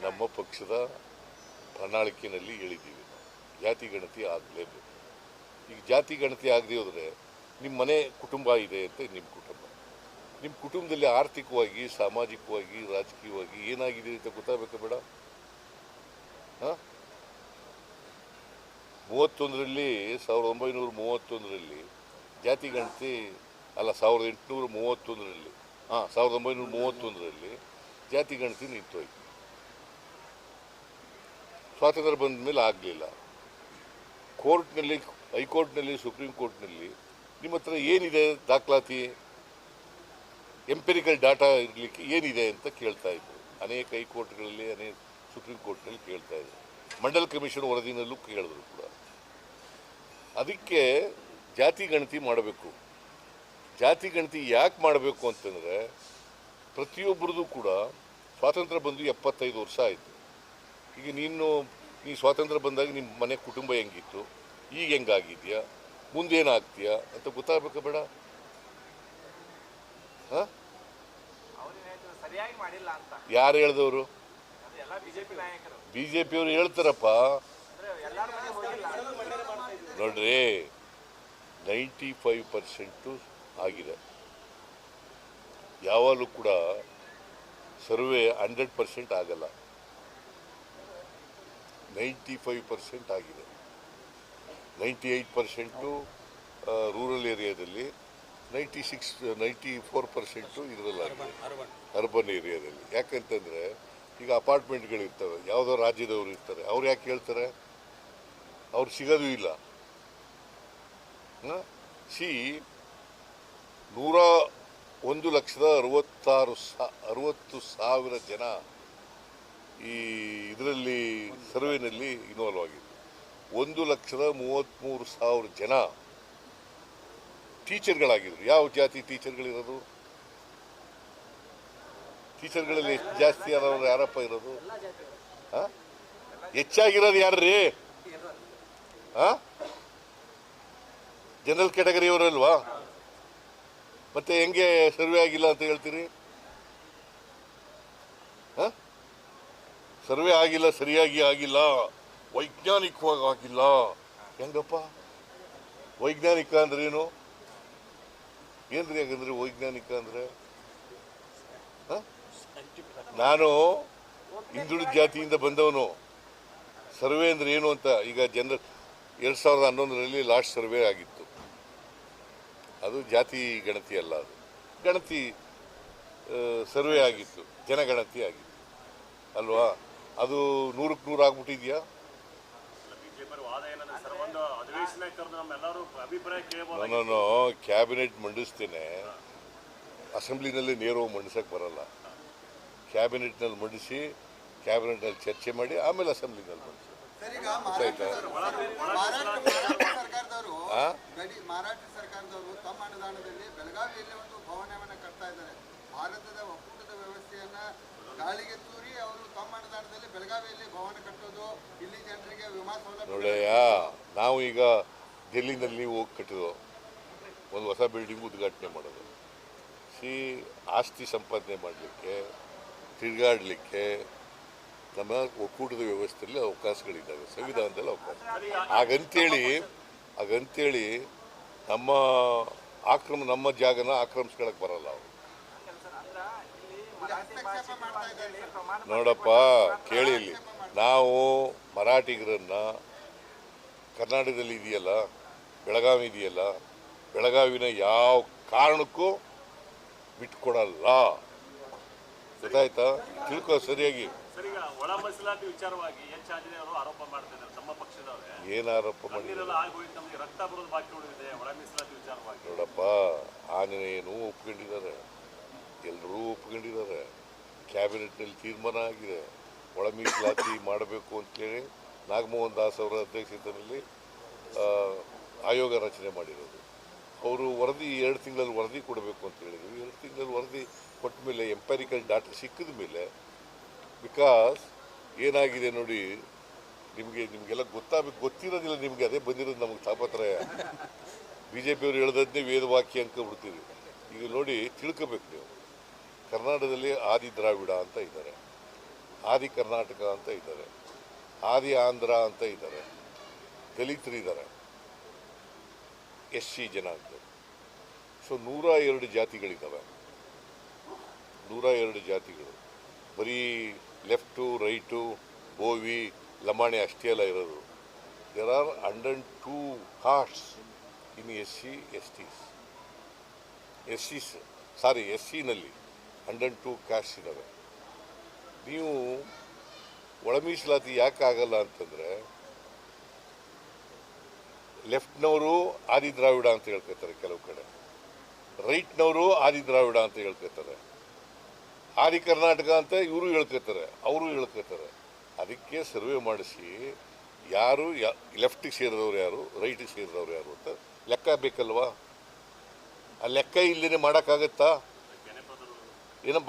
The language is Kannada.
ನಮ್ಮ ಪಕ್ಷದ ಪ್ರಣಾಳಿಕೆಯಲ್ಲಿ ಹೇಳಿದ್ದೀವಿ ಜಾತಿ ಗಣತಿ ಆಗಲೇಬೇಕು. ಈಗ ಜಾತಿ ಗಣತಿ ಆಗದೆ ಹೋದರೆ ನಿಮ್ಮ ಮನೆ ಕುಟುಂಬ ಇದೆ ಅಂತ ನಿಮ್ಮ ಕುಟುಂಬ. ನಿಮ್ಮ ಕುಟುಂಬದಲ್ಲಿ ಆರ್ಥಿಕವಾಗಿ, ಸಾಮಾಜಿಕವಾಗಿ, ರಾಜಕೀಯವಾಗಿ ಏನಾಗಿದೆ ಅಂತ ಗೊತ್ತಾಗಬೇಕಾ ಬೇಡ? ಹಾಂ? ಮೂವತ್ತೊಂದರಲ್ಲಿ, ಸಾವಿರದ ಒಂಬೈನೂರ ಮೂವತ್ತೊಂದರಲ್ಲಿ ಜಾತಿ ಗಣತಿ ಅಲ್ಲ, ಸಾವಿರದ ಎಂಟುನೂರ ಮೂವತ್ತೊಂದರಲ್ಲಿ. ಹಾಂ, ಸಾವಿರದ ಒಂಬೈನೂರ ಮೂವತ್ತೊಂದರಲ್ಲಿ ಜಾತಿ ಗಣತಿ ನಿಂತೋಯ್ತು. ಸ್ವಾತಂತ್ರ್ಯ ಬಂದ ಮೇಲೆ ಆಗಲಿಲ್ಲ. ಕೋರ್ಟ್ನಲ್ಲಿ, ಹೈಕೋರ್ಟ್ನಲ್ಲಿ, ಸುಪ್ರೀಂ ಕೋರ್ಟ್ನಲ್ಲಿ ನಿಮ್ಮ ಹತ್ರ ಏನಿದೆ ದಾಖಲಾತಿ? ಎಂಪೆರಿಕಲ್ ಡಾಟಾ ಇರಲಿಕ್ಕೆ ಏನಿದೆ ಅಂತ ಕೇಳ್ತಾ ಇದ್ರು. ಅನೇಕ ಹೈಕೋರ್ಟ್ಗಳಲ್ಲಿ, ಅನೇಕ ಸುಪ್ರೀಂ ಕೋರ್ಟ್ನಲ್ಲಿ ಕೇಳ್ತಾ ಇದ್ರು. ಮಂಡಲ್ ಕಮಿಷನ್ ವರದಿನಲ್ಲೂ ಕೇಳಿದ್ರು ಕೂಡ. ಅದಕ್ಕೆ ಜಾತಿ ಗಣತಿ ಮಾಡಬೇಕು. ಜಾತಿ ಗಣತಿ ಯಾಕೆ ಮಾಡಬೇಕು ಅಂತಂದರೆ ಪ್ರತಿಯೊಬ್ಬರದು ಕೂಡ ಸ್ವಾತಂತ್ರ್ಯ ಬಂದು ಎಪ್ಪತ್ತೈದು ವರ್ಷ ಆಯಿತು. ಈಗ ನೀನು ನೀ ಸ್ವಾತಂತ್ರ್ಯ ಬಂದಾಗ ನಿಮ್ಮ ಮನೆ ಕುಟುಂಬ ಹೆಂಗಿತ್ತು? ಈಗ ಹೆಂಗಾಗಿದ್ಯಾ? ಮುಂದೇನಾಗ್ತೀಯಾ? ಅಂತ ಗೊತ್ತಾಗಬೇಕಾ ಬೇಡ? ಹಾಂ? ಯಾರು ಹೇಳ್ದವರು? ಬಿ ಜೆ ಪಿಯವರು ಹೇಳ್ತಾರಪ್ಪ. ನೋಡ್ರಿ ನೈಂಟಿ ಫೈವ್ ಪರ್ಸೆಂಟು ಆಗಿದೆ. ಯಾವಾಗಲೂ ಕೂಡ ಸರ್ವೆ ಹಂಡ್ರೆಡ್ ಪರ್ಸೆಂಟ್ ಆಗಲ್ಲ. ನೈಂಟಿ ಫೈವ್ ಪರ್ಸೆಂಟ್ ಆಗಿದೆ. ನೈಂಟಿ ಏಯ್ಟ್ ಪರ್ಸೆಂಟು ರೂರಲ್ ಏರಿಯಾದಲ್ಲಿ ninety six, ninety four percent ಇದರಲ್ಲಾಗಿದೆ. Urban ಏರಿಯಾದಲ್ಲಿ ಯಾಕಂತಂದರೆ, ಈಗ ಅಪಾರ್ಟ್ಮೆಂಟ್ಗಳಿರ್ತವೆ, ಯಾವುದೋ ರಾಜ್ಯದವರು ಇರ್ತಾರೆ, ಅವ್ರು ಯಾಕೆ ಹೇಳ್ತಾರೆ? ಅವ್ರು ಸಿಗೋದು ಇಲ್ಲ. ಸಿ, ನೂರ ಒಂದು ಲಕ್ಷದ ಅರವತ್ತಾರು ಸಾ, ಅರವತ್ತು ಸಾವಿರ ಜನ ಈ ಇದರಲ್ಲಿ ಸರ್ವೆನಲ್ಲಿ ಇನ್ವಾಲ್ವ್ ಆಗಿದೆ ಒಂದು ಲಕ್ಷದ ಮೂವತ್ತ್ಮೂರು ಸಾವಿರ ಜನ ಟೀಚರ್ಗಳಾಗಿದ್ರು. ಯಾವ ಜಾತಿ ಟೀಚರ್ಗಳಿರೋದು? ಟೀಚರ್ಗಳಲ್ಲಿ ಎಷ್ಟು ಜಾಸ್ತಿ ಆದವರು ಯಾರಪ್ಪ ಇರೋದು? ಹಾಂ? ಹೆಚ್ಚಾಗಿರೋದು ಯಾರ್ರೀ? ಹಾಂ? ಜನರಲ್ ಕ್ಯಾಟಗರಿ ಅವರಲ್ವಾ? ಮತ್ತೆ ಹೆಂಗೆ ಸರ್ವೆ ಆಗಿಲ್ಲ ಅಂತ ಹೇಳ್ತೀರಿ? ಸರ್ವೆ ಆಗಿಲ್ಲ, ಸರಿಯಾಗಿ ಆಗಿಲ್ಲ, ವೈಜ್ಞಾನಿಕವಾಗಿ ಆಗಿಲ್ಲ. ಹೆಂಗಪ್ಪ? ವೈಜ್ಞಾನಿಕ ಅಂದ್ರೆ ಏನು? ಏನ್ರಿ ಹಾಗಂದ್ರೆ ವೈಜ್ಞಾನಿಕ ಅಂದ್ರೆ? ನಾನು ಹಿಂದುಳಿದ ಜಾತಿಯಿಂದ ಬಂದವನು. ಸರ್ವೆ ಅಂದ್ರೆ ಏನು ಅಂತ ಈಗ ಜನರ ಎರಡು ಸಾವಿರದ ಹನ್ನೊಂದರಲ್ಲಿ ಲಾಸ್ಟ್ ಸರ್ವೆ ಆಗಿತ್ತು. ಅದು ಜಾತಿ ಗಣತಿ ಅಲ್ಲ ಅದು. ಗಣತಿ ಸರ್ವೆ ಆಗಿತ್ತು. ಜನಗಣತಿ ಆಗಿತ್ತು. ಅಲ್ವಾ? ಅದು ನೂರಕ್ಕೆ ನೂರು ಆಗ್ಬಿಟ್ಟಿದ್ಯಾ? ನಾನು ಕ್ಯಾಬಿನೆಟ್ ಮಂಡಿಸ್ತೇನೆ. ಅಸೆಂಬ್ಲಿನಲ್ಲಿ ನೇರವಾಗಿ ಮಂಡಿಸಕ್ಕೆ ಬರಲ್ಲ. ಕ್ಯಾಬಿನೆಟ್ನಲ್ಲಿ ಮಂಡಿಸಿ ಕ್ಯಾಬಿನೆಟ್ನಲ್ಲಿ ಚರ್ಚೆ ಮಾಡಿ ಆಮೇಲೆ ಅಸೆಂಬ್ಲಿನಲ್ಲಿ ಮಂಡಿಸಿ. ಮಹಾರಾಷ್ಟ್ರ ಸರ್ಕಾರದವರು ಗಡಿ ಮಹಾರಾಷ್ಟ್ರ ಸರ್ಕಾರದವರು ತಮ್ಮ ಅನುದಾನದಲ್ಲಿ ಬೆಳಗಾವಿಯಲ್ಲಿ ಒಂದು ಭವನವನ್ನು ಕಟ್ತಾ ಇದ್ದಾರೆ. ಭಾರತದ ಒಕ್ಕೂಟದ ವ್ಯವಸ್ಥೆಯನ್ನ ಗಾಳಿಗೆ ನೋಡಯ್ಯ ನಾವು ಈಗ ಡೆಲ್ಲಿನಲ್ಲಿ ಹೋಗಿ ಕಟ್ಟಿದೋ ಒಂದು ಹೊಸ ಬಿಲ್ಡಿಂಗ್ ಉದ್ಘಾಟನೆ ಮಾಡೋದು. ಸಿ, ಆಸ್ತಿ ಸಂಪಾದನೆ ಮಾಡಲಿಕ್ಕೆ, ತಿರುಗಾಡಲಿಕ್ಕೆ ನಮ್ಮ ಒಕ್ಕೂಟದ ವ್ಯವಸ್ಥೆಯಲ್ಲಿ ಅವಕಾಶಗಳಿದ್ದಾವೆ, ಸಂವಿಧಾನದಲ್ಲಿ ಅವಕಾಶ. ಹಾಗಂತೇಳಿ ಹಾಗಂತೇಳಿ ನಮ್ಮ ಆಕ್ರಮ, ನಮ್ಮ ಜಾಗನ ಆಕ್ರಮಿಸ್ಕೊಳಕ್ಕೆ ಬರಲ್ಲ ಅವರು ಸರ್ ಅಂದ್ರ ಇಲ್ಲಿ ಮರಾಠಿ ಭಾಷೆ ಅಂತೇಳಿ ಪ್ರಮಾಣ ಪತ್ರ ನೋಡಪ್ಪ ಕೇಳಿ ಇಲ್ಲಿ. ನಾವು ಮರಾಠಿಗರನ್ನ ಕರ್ನಾಟಕದಲ್ಲಿ ಇದೆಯಲ್ಲ ಬೆಳಗಾವಿ ಇದೆಯಲ್ಲ ಬೆಳಗಾವಿನ ಯಾವ ಕಾರಣಕ್ಕೂ ಬಿಟ್ಕೊಡಲ್ಲ. ಗೊತ್ತಾಯ್ತಾ? ತಿಳ್ಕೊ ಸರಿಯಾಗಿ. ಏನು ಆರೋಪ ಮಾಡಿದ್ರು ನೋಡಪ್ಪ ಆಂಜನೇಯನು ಒಪ್ಕೊಂಡಿದ್ದಾರೆ. ಎಲ್ಲರೂ ಒಪ್ಕೊಂಡಿದ್ದಾರೆ. ಕ್ಯಾಬಿನೆಟ್ನಲ್ಲಿ ತೀರ್ಮಾನ ಆಗಿದೆ. ಒಳ ಮೀಸಲಾತಿ ಮಾಡಬೇಕು ಅಂತೇಳಿ ನಾಗಮೋಹನ್ ದಾಸ್ ಅವರ ಅಧ್ಯಕ್ಷತೆಯಲ್ಲಿ ಆಯೋಗ ರಚನೆ ಮಾಡಿರೋದು. ಅವರು ವರದಿ ಎರಡು ತಿಂಗಳಲ್ಲಿ ವರದಿ ಕೊಡಬೇಕು ಅಂತ ಹೇಳಿದ್ರು. ಎರಡು ತಿಂಗಳಲ್ಲಿ ವರದಿ ಕೊಟ್ಟ ಮೇಲೆ ಎಂಪೈರಿಕಲ್ ಡಾಟಾ ಸಿಕ್ಕಿದ ಮೇಲೆ ಬಿಕಾಸ್ ಏನಾಗಿದೆ ನೋಡಿ ನಿಮಗೆ ನಿಮಗೆಲ್ಲ ಗೊತ್ತಾಗಬೇಕು ಗೊತ್ತಿರೋದಿಲ್ಲ ನಿಮಗೆ ಅದೇ ಬಂದಿರೋದು ನಮಗೆ ತಾಪತ್ರಯ. ಬಿ ಜೆ ಪಿಯವರು ಹೇಳ್ದದ್ದೇ ವೇದವಾಕ್ಯ ಅಂಕ ಬಿಡ್ತೀವಿ ಈಗ ನೋಡಿ ತಿಳ್ಕೋಬೇಕು ನೀವು. ಕರ್ನಾಟಕದಲ್ಲಿ ಆದಿ ದ್ರಾವಿಡ ಅಂತ ಇದ್ದಾರೆ. ಆದಿ ಕರ್ನಾಟಕ ಅಂತ ಇದ್ದಾರೆ. ಆದಿ ಆಂಧ್ರ ಅಂತ ಇದ್ದಾರೆ. ದಲಿತರಿದ್ದಾರೆ ಎಸ್ ಸಿ ಜನಾಂಗ. ಸೊ ನೂರ ಎರಡು ಜಾತಿಗಳಿದ್ದಾವೆ. ನೂರ ಎರಡು ಜಾತಿಗಳು. ಬರೀ ಲೆಫ್ಟು, ರೈಟು, ಬೋವಿ, ಲಮಾಣಿ ಅಷ್ಟೇ ಅಲ್ಲ ಇರೋದು. There are hundred two castes in S C S Ts S C sorry S ಸಿನಲ್ಲಿ hundred two caste ಇದ್ದಾವೆ ನೀವು ಒಳ ಮೀಸಲಾತಿ ಯಾಕೆ ಆಗಲ್ಲ ಅಂತಂದರೆ ಲೆಫ್ಟ್ನವರು ಆದಿ ದ್ರಾವಿಡ ಅಂತ ಹೇಳ್ಕೊತಾರೆ ಕೆಲವು ಕಡೆ. ರೈಟ್ನವರು ಆದಿ ದ್ರಾವಿಡ ಅಂತ ಹೇಳ್ಕೊತಾರೆ ಆದಿ ಕರ್ನಾಟಕ ಅಂತ ಇವರು ಹೇಳ್ಕೊತಾರೆ ಅವರು ಹೇಳ್ಕೊತಾರೆ ಅದಕ್ಕೆ ಸರ್ವೆ ಮಾಡಿಸಿ ಯಾರು ಲೆಫ್ಟಿಗೆ ಸೇರಿದವ್ರು ಯಾರು, ರೈಟಿಗೆ ಸೇರಿದವ್ರು ಯಾರು ಅಂತ ಲೆಕ್ಕ ಬೇಕಲ್ವಾ? ಆ ಲೆಕ್ಕ ಇಲ್ಲದೇ ಮಾಡೋಕ್ಕಾಗತ್ತಾ? ಕೆನೆಪದರು ಏನೋ